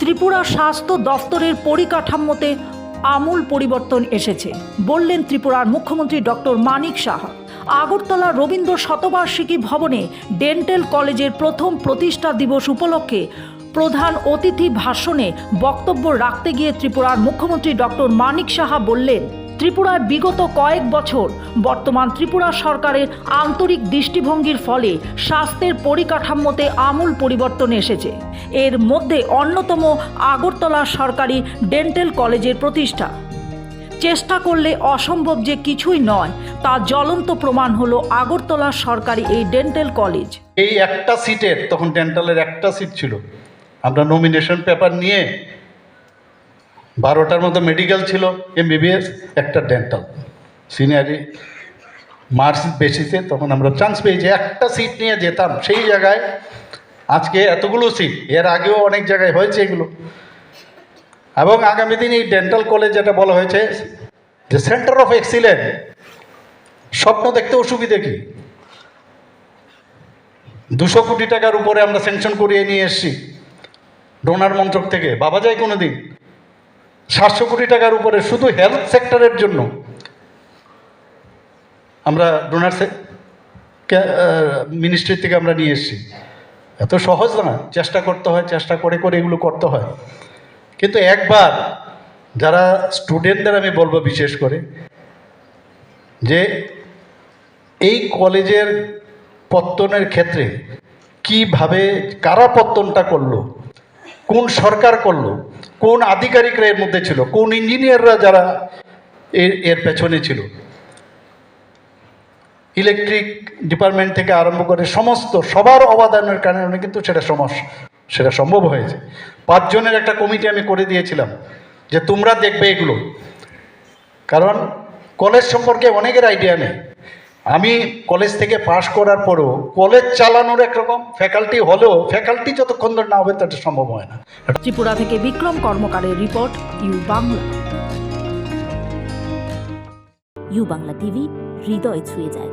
ত্রিপুরা স্বাস্থ্য দফতরের পরিকাঠামোতে আমূল পরিবর্তন এসেছে, বললেন ত্রিপুরার মুখ্যমন্ত্রী ডক্টর মানিক সাহা। আগরতলা রবীন্দ্র শতবার্ষিকী ভবনে ডেন্টাল কলেজের প্রথম প্রতিষ্ঠা দিবস উপলক্ষে প্রধান অতিথি ভাষণে বক্তব্য রাখতে গিয়ে ত্রিপুরার মুখ্যমন্ত্রী ডক্টর মানিক সাহা বললেন ত্রিপুরায় বিগত কয়েক বছর বর্তমান ত্রিপুরা সরকারের আন্তরিক দৃষ্টিভঙ্গির ফলে স্বাস্থ্যের পরিকাঠামোতে আমূল পরিবর্তন এসেছে। এর মধ্যে অন্যতম আগরতলা সরকারি ডেন্টাল কলেজের প্রতিষ্ঠা। চেষ্টা করলে অসম্ভব যে কিছুই নয়, তা জ্বলন্ত প্রমাণ হলো আগরতলা সরকারি এই ডেন্টাল কলেজ। এই একটা সিটের, তখন ডেন্টালের একটা সিট ছিল। আমরা নমিনেশন পেপার নিয়ে বারোটার মতো মেডিকেল ছিল এমবিবিএস একটা ডেন্টাল সিনিয়রি মার্কস বেসিসে তখন আমরা চান্স পেয়েছি, একটা সিট নিয়ে যেতাম, সেই জায়গায়। আজকে এতগুলো সিট এর আগেও অনেক জায়গায় হয়েছে এগুলো। এবং আগামী দিন এই ডেন্টাল কলেজ যেটা বলা হয়েছে, যে সেন্টার অফ এক্সিলেন্ট স্বপ্ন দেখতে অসুবিধে কি? দুশো কোটি টাকার উপরে আমরা স্যাংশন করিয়ে নিয়ে এসেছি ডোনার মন্ত্রক থেকে। বাবা যায় কোনো দিন সাতশো কোটি টাকার উপরে শুধু হেলথ সেক্টরের জন্য। আমরা ডোনার মিনিস্ট্রি থেকে আমরা নিয়ে এসেছি। এত সহজ না, চেষ্টা করতে হয়, চেষ্টা করে করে এগুলো করতে হয়। কিন্তু একবার যারা স্টুডেন্টদের আমি বলব বিশেষ করে, যে এই কলেজের পত্তনের ক্ষেত্রে কীভাবে, কারা পত্তনটা করল, কোন সরকার করল কোন আধিকারিকরা এর মধ্যে ছিল? কোন ইঞ্জিনিয়াররা যারা এর এর পেছনে ছিল? ইলেকট্রিক ডিপার্টমেন্ট থেকে আরম্ভ করে সমস্ত, সবার অবদানের কারণে কিন্তু সেটা সমস্যা সেটা সম্ভব হয়েছে। পাঁচজনের একটা কমিটি আমি করে দিয়েছিলাম যে তোমরা দেখবে এগুলো। কারণ কলেজ সম্পর্কে অনেকের আইডিয়া নেই। আমি কলেজ থেকে পাশ করার পরও কলেজ চালানোর একরকম ফ্যাকাল্টি হলেও ফ্যাকাল্টি যতক্ষণ ধরে না হবে এটা সম্ভব হয় না। ত্রিপুরা থেকে Bikram কর্মকারের report U Bangla U Bangla TV হৃদয় ছুঁয়ে যায়।